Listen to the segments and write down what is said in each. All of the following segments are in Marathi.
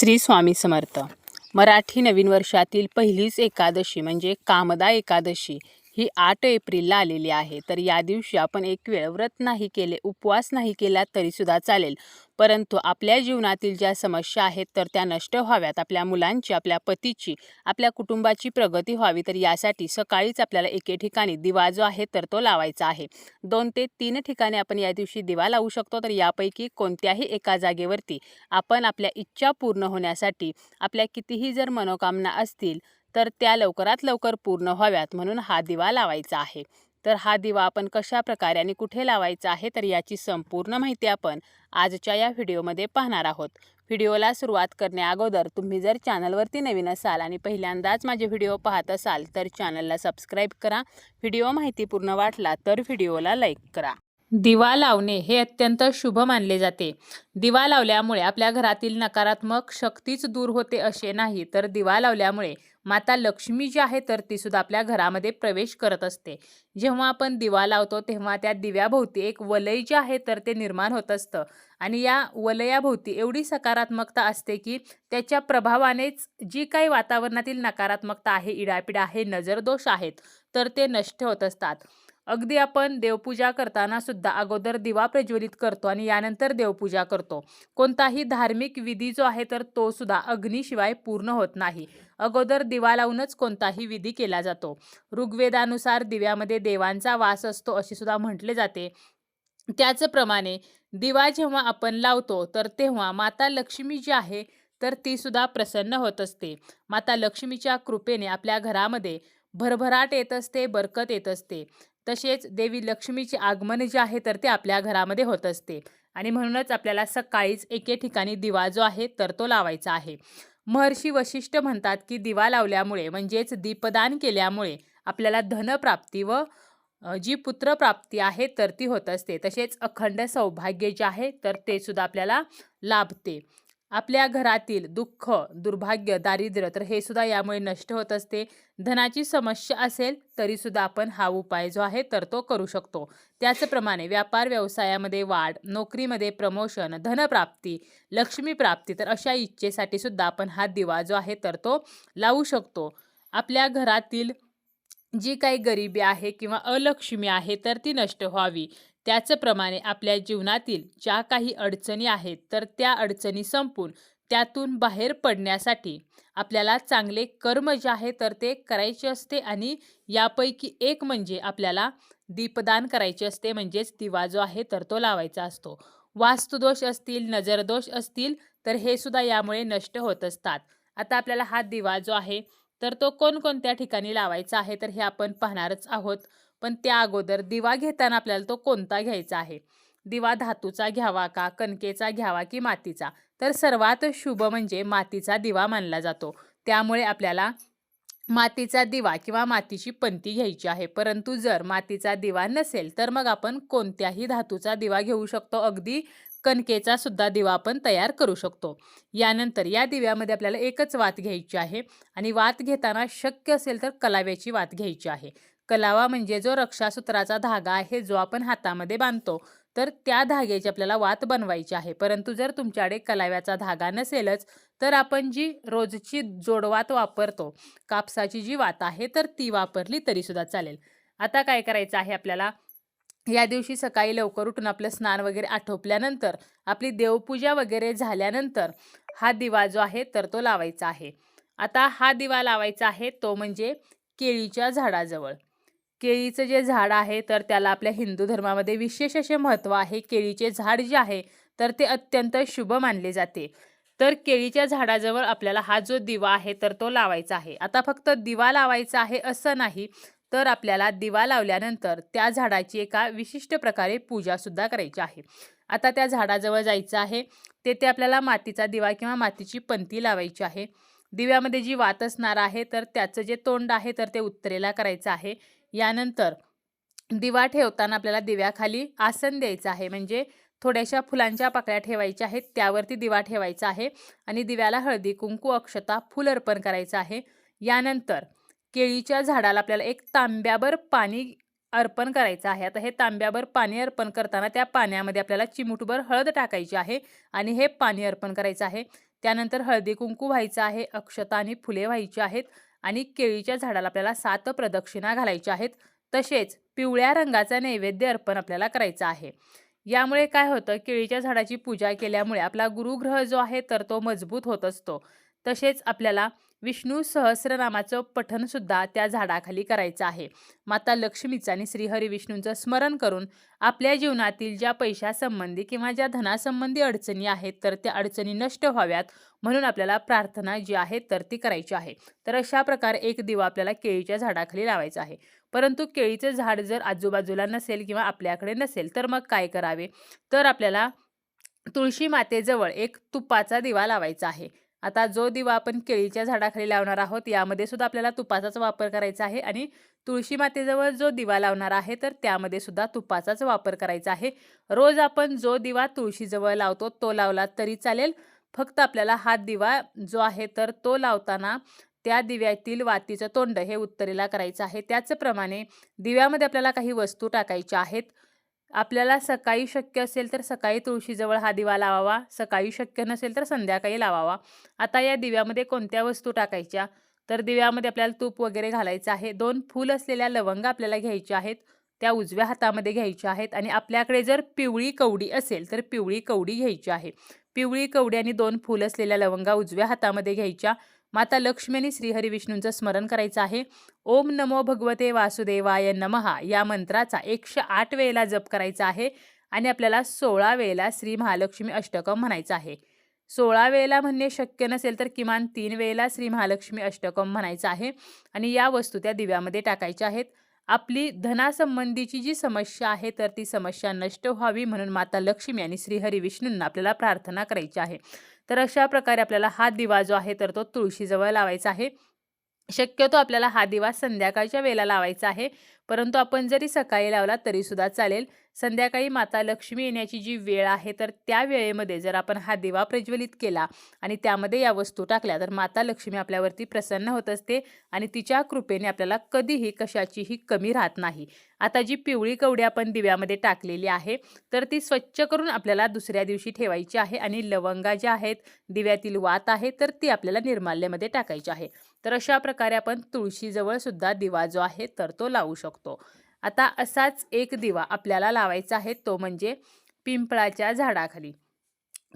श्री स्वामी समर्थ. मराठी नवीन वर्षातील पहिलीच एकादशी म्हणजे कामदा एकादशी. ही आठ एप्रिलला आलेली आहे. तर या दिवशी आपण एक वेळ व्रत नाही केले उपवास नाही केला तरीसुद्धा चालेल. परंतु आपल्या जीवनातील ज्या समस्या आहेत तर त्या नष्ट व्हाव्यात. आपल्या मुलांची आपल्या पतीची आपल्या कुटुंबाची प्रगती व्हावी. तर यासाठी सकाळीच आपल्याला एके ठिकाणी दिवा जो आहे तर तो लावायचा आहे. दोन ते तीन ठिकाणी आपण या दिवशी दिवा लावू शकतो. तर यापैकी कोणत्याही एका जागेवरती आपण आपल्या इच्छा पूर्ण होण्यासाठी आपल्या कितीही जर मनोकामना असतील तर त्या लवकरात लवकर पूर्ण व्हाव्यात म्हणून हा दिवा लावायचा आहे. तर हा दिवा आपण कशा प्रकारे आणि कुठे लावायचा आहे तर याची संपूर्ण माहिती आपण आजच्या या व्हिडिओमध्ये पाहणार आहोत. व्हिडिओला सुरुवात करण्याअगोदर तुम्ही जर चॅनलवरती नवीन असाल आणि पहिल्यांदाच माझे व्हिडिओ पाहत असाल तर चॅनलला सबस्क्राईब करा. व्हिडिओ माहितीपूर्ण वाटला तर व्हिडिओला लाईक करा. दिवा लावणे हे अत्यंत शुभ मानले जाते. दिवा लावल्यामुळे आपल्या घरातील नकारात्मक शक्तीच दूर होते असे नाही तर दिवा लावल्यामुळे माता लक्ष्मी जी आहे तर ती सुद्धा आपल्या घरामध्ये प्रवेश करत असते. जेव्हा आपण दिवा लावतो तेव्हा त्या दिव्याभोवती एक वलय जे आहे तर ते निर्माण होत असतं. आणि या वलयाभोवती एवढी सकारात्मकता असते की त्याच्या प्रभावानेच जी काही वातावरणातील नकारात्मकता आहे इडापिडा आहे नजरदोष आहेत तर ते नष्ट होत असतात. अगदी आपण देवपूजा करताना सुद्धा अगोदर दिवा प्रज्वलित करतो आणि यानंतर देवपूजा करतो. कोणताही धार्मिक विधी जो आहे तर तो सुद्धा अग्नीशिवाय पूर्ण होत नाही. अगोदर दिवा लावूनच कोणताही विधी केला जातो. ऋग्वेदानुसार दिव्यामध्ये देवांचा वास असतो असे सुद्धा म्हटले जाते. त्याचप्रमाणे दिवा जेव्हा आपण लावतो तर तेव्हा माता लक्ष्मी जी आहे तर ती सुद्धा प्रसन्न होत असते. माता लक्ष्मीच्या कृपेने आपल्या घरामध्ये भरभराट येत असते बरकत येत असते. तसेच देवी लक्ष्मीचे आगमन जे आहे तर ते आपल्या घरामध्ये होत असते. आणि म्हणूनच आपल्याला सकाळीच एके ठिकाणी दिवा जो आहे तर तो लावायचा आहे. महर्षी वशिष्ठ म्हणतात की दिवा लावल्यामुळे म्हणजेच दीपदान केल्यामुळे आपल्याला धनप्राप्ती व जी पुत्रप्राप्ती आहे तर ती होत असते. तसेच अखंड सौभाग्य जे आहे तर ते सुद्धा आपल्याला लाभते. आपल्या घरातील दुःख दुर्भाग्य दारिद्र्य तर हे सुद्धा यामुळे नष्ट होत असते. धनाची समस्या असेल तरी सुद्धा आपण हा उपाय जो आहे तर तो करू शकतो. त्याचप्रमाणे व्यापार व्यवसायामध्ये वाढ नोकरीमध्ये प्रमोशन धनप्राप्ती लक्ष्मी प्राप्ती तर अशा इच्छेसाठी सुद्धा आपण हा दिवा जो आहे तर तो लावू शकतो. आपल्या घरातील जी काही गरिबी आहे किंवा अलक्ष्मी आहे तर ती नष्ट व्हावी. त्याचप्रमाणे आपल्या जीवनातील ज्या काही अडचणी आहेत तर त्या अडचणी संपून त्यातून बाहेर पडण्यासाठी आपल्याला चांगले कर्म जे आहे तर ते करायचे असते आणि यापैकी एक म्हणजे आपल्याला दीपदान करायचे असते म्हणजेच दिवा जो आहे तर तो लावायचा असतो. वास्तुदोष असतील नजरदोष असतील तर हे सुद्धा यामुळे नष्ट होत असतात. आता आपल्याला हा दिवा जो आहे तर तो कोणकोणत्या ठिकाणी लावायचा आहे तर हे आपण पाहणारच आहोत. पण त्या अगोदर दिवा घेताना आपल्याला तो कोणता घ्यायचा आहे? दिवा धातूचा घ्यावा का? कणकेचा घ्यावा की मातीचा? तर सर्वात शुभ म्हणजे मातीचा दिवा मानला जातो. त्यामुळे आपल्याला मातीचा दिवा किंवा मातीची पंती घ्यायची आहे. परंतु जर मातीचा दिवा नसेल तर मग आपण कोणत्याही धातूचा दिवा घेऊ शकतो. अगदी कणकेचा सुद्धा दिवा आपण तयार करू शकतो. यानंतर या दिव्यामध्ये आपल्याला एकच वात घ्यायची आहे आणि वात घेताना शक्य असेल तर कलाव्याची वात घ्यायची आहे. कलावा म्हणजे जो रक्षासूत्राचा धागा आहे जो आपण हातामध्ये बांधतो तर त्या धाग्याची आपल्याला वात बनवायची आहे. परंतु जर तुमच्याकडे कलाव्याचा धागा नसेलच तर आपण जी रोजची जोडवात वापरतो कापसाची जी वात आहे तर ती वापरली तरीसुद्धा चालेल. आता काय करायचं आहे आपल्याला? या दिवशी सकाळी लवकर उठून आपलं स्नान वगैरे आटोपल्यानंतर आपली देवपूजा वगैरे झाल्यानंतर हा दिवा जो आहे तर तो लावायचा आहे. आता हा दिवा लावायचा आहे तो म्हणजे केळीच्या झाडाजवळ. केळीचं जे झाड आहे तर त्याला आपल्या हिंदू धर्मामध्ये विशेष असे महत्त्व आहे. केळीचे झाड जे आहे तर ते अत्यंत शुभ मानले जाते. तर केळीच्या झाडाजवळ आपल्याला हा जो दिवा आहे तर तो लावायचा आहे. आता फक्त दिवा लावायचा आहे असं नाही तर आपल्याला दिवा लावल्यानंतर त्या झाडाची एका विशिष्ट प्रकारे पूजासुद्धा करायची आहे. आता त्या झाडाजवळ जायचं आहे तेथे आपल्याला मातीचा दिवा किंवा मातीची पंती लावायची आहे. दिव्यामध्ये जी वात असणार आहे तर त्याचं जे तोंड आहे तर ते उत्तरेला करायचं आहे. यानंतर दिवा ठेवताना आपल्याला दिव्याखाली आसन द्यायचं आहे. म्हणजे थोड्याशा फुलांच्या पाकळ्या ठेवायच्या आहेत. त्यावरती दिवा ठेवायचा आहे आणि दिव्याला हळदी कुंकू अक्षता फुल अर्पण करायचं आहे. यानंतर केळीच्या झाडाला आपल्याला एक तांब्याभर पाणी अर्पण करायचं आहे. आता हे तांब्यावर पाणी अर्पण करताना त्या पाण्यामध्ये आपल्याला चिमुटभर हळद टाकायची आहे आणि हे पाणी अर्पण करायचं आहे. त्यानंतर हळदी कुंकू व्हायचं आहे. अक्षता आणि फुले व्हायची आहेत. आणि केळीच्या झाडाला आपल्याला सात प्रदक्षिणा घालायच्या आहेत. तसेच पिवळ्या रंगाचा नैवेद्य अर्पण आपल्याला करायचा आहे. यामुळे काय होतं केळीच्या झाडाची पूजा केल्यामुळे आपला गुरुग्रह जो आहे तर तो मजबूत होत असतो. तसेच आपल्याला विष्णू सहस्रनामाचं पठणसुद्धा त्या झाडाखाली करायचं आहे. माता लक्ष्मीचं आणि श्रीहरी विष्णूंचं स्मरण करून आपल्या जीवनातील ज्या पैशासंबंधी किंवा ज्या धनासंबंधी अडचणी आहेत तर त्या अडचणी नष्ट व्हाव्यात म्हणून आपल्याला प्रार्थना जी आहे तर ती करायची आहे. तर अशा प्रकारे एक दिवा आपल्याला केळीच्या झाडाखाली लावायचा आहे. परंतु केळीचं झाड जर आजूबाजूला नसेल किंवा आपल्याकडे नसेल तर मग काय करावे? तर आपल्याला तुळशी मातेजवळ एक तुपाचा दिवा लावायचा आहे. आता जो दिवा आपण केळीच्या झाडाखाली लावणार आहोत यामध्ये सुद्धा आपल्याला तुपाचाच वापर करायचा आहे आणि तुळशी मातेजवळ जो दिवा लावणार आहे तर त्यामध्ये सुद्धा तुपाचाच वापर करायचा आहे. रोज आपण जो दिवा तुळशीजवळ लावतो तो लावला तरी चालेल. फक्त आपल्याला हा दिवा जो आहे तर तो लावताना त्या दिव्यातील वातीचं तोंड हे उत्तरेला करायचं आहे. त्याचप्रमाणे दिव्यामध्ये आपल्याला काही वस्तू टाकायच्या आहेत. आपल्याला सकाळी शक्य असेल तर सकाळी तुळशीजवळ हा दिवा लावावा सकाळी शक्य नसेल तर संध्याकाळी लावावा. आता या दिव्यामध्ये कोणत्या वस्तू टाकायच्या? तर दिव्यामध्ये आपल्याला तूप वगैरे घालायचं आहे. दोन फूल असलेल्या लवंग आपल्याला घ्यायच्या आहेत. त्या उजव्या हातामध्ये घ्यायच्या आहेत आणि आपल्याकडे जर पिवळी कवडी असेल तर पिवळी कवडी घ्यायची आहे. पिवळी कवडी आणि दोन फूल असलेल्या लवंगा उजव्या हातामध्ये घ्यायच्या. माता लक्ष्मीने आणि श्रीहरी विष्णूंचं स्मरण करायचं आहे. ओम नमो भगवते वासुदेवाय नमहा या मंत्राचा एकशे आठ वेळेला जप करायचा आहे आणि आपल्याला सोळा वेळेला श्री महालक्ष्मी अष्टकम म्हणायचं आहे. सोळा वेळेला म्हणणे शक्य नसेल तर किमान तीन वेळेला श्री महालक्ष्मी अष्टकम म्हणायचं आहे आणि या वस्तू त्या दिव्यामध्ये टाकायच्या आहेत. आपली धनासंबंधीची जी समस्या आहे तर ती समस्या नष्ट व्हावी म्हणून माता लक्ष्मी आणि श्रीहरी विष्णूंना आपल्याला प्रार्थना करायची आहे. तर अशा प्रकारे आपल्याला हा दिवा जो आहे तर तो तुळशीजवळ लावायचा आहे. शक्यतो आपल्याला हा दिवा संध्याकाळच्या वेळेला लावायचा आहे. परंतु आपण जरी सकाळी लावला तरीसुद्धा चालेल. संध्याकाळी माता लक्ष्मी येण्याची जी वेळ आहे तर त्या वेळेमध्ये जर आपण हा दिवा प्रज्वलित केला आणि त्यामध्ये या वस्तू टाकल्या तर माता लक्ष्मी आपल्यावरती प्रसन्न होत असते आणि तिच्या कृपेने आपल्याला कधीही कशाचीही कमी राहत नाही. आता जी पिवळी कवडी आपण दिव्यामध्ये टाकलेली आहे तर ती स्वच्छ करून आपल्याला दुसऱ्या दिवशी ठेवायची आहे आणि लवंगा ज्या आहेत दिव्यातील वात आहे तर ती आपल्याला निर्माल्यामध्ये टाकायची आहे. तर अशा प्रकारे आपण तुळशीजवळ सुद्धा दिवा जो आहे तर तो लावू शकतो. आता असाच एक दिवा आपल्याला लावायचा आहे तो म्हणजे पिंपळाच्या झाडाखाली.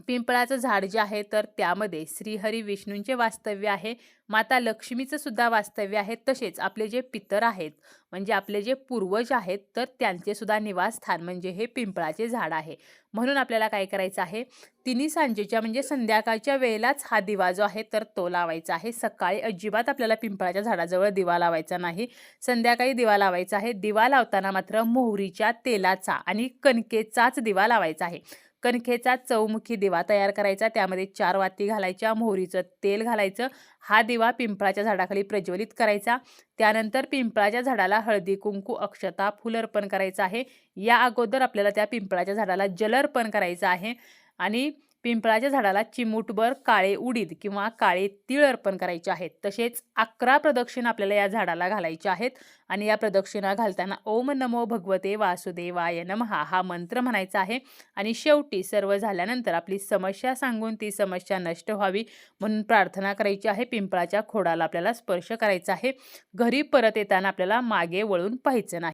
पिंपळाचं झाड जे आहे तर त्यामध्ये श्रीहरी विष्णूंचे वास्तव्य आहे माता लक्ष्मीचं सुद्धा वास्तव्य आहे तसेच आपले जे पितर आहेत म्हणजे आपले जे पूर्वज आहेत तर त्यांचे सुद्धा निवासस्थान म्हणजे हे पिंपळाचे झाड आहे. म्हणून आपल्याला काय करायचं आहे तिन्ही सांजेच्या म्हणजे संध्याकाळच्या वेळेलाच हा दिवा जो आहे तर तो लावायचा आहे. सकाळी अजिबात आपल्याला पिंपळाच्या झाडाजवळ दिवा लावायचा नाही. संध्याकाळी दिवा लावायचा आहे. दिवा लावताना मात्र मोहरीच्या तेलाचा आणि कणकेचाच दिवा लावायचा आहे. कणकेचा चौमुखी दिवा तयार करायचा. त्यामध्ये चार वाती घालायच्या मोहरीचं तेल घालायचं. हा दिवा पिंपळाच्या झाडाखाली प्रज्वलित करायचा. त्यानंतर पिंपळाच्या झाडाला हळदी कुंकू अक्षता फुल अर्पण करायचं आहे. या अगोदर आपल्याला त्या पिंपळाच्या झाडाला जल अर्पण करायचं आहे. आणि पिंपळाच्या झाडाला चिमूटभर काळे उडीद किंवा काळे तीळ अर्पण करायचे आहेत. तसेच अकरा प्रदक्षिणा आपल्याला या झाडाला घालायच्या आहेत आणि या प्रदक्षिणा घालताना ओम नमो भगवते वासुदेवाय नमहा हा मंत्र म्हणायचा आहे. आणि शेवटी सर्व झाल्यानंतर आपली समस्या सांगून ती समस्या नष्ट व्हावी म्हणून प्रार्थना करायची आहे. पिंपळाच्या खोडाला आपल्याला स्पर्श करायचा आहे. घरी परत येताना आपल्याला मागे वळून पाहायचं नाही.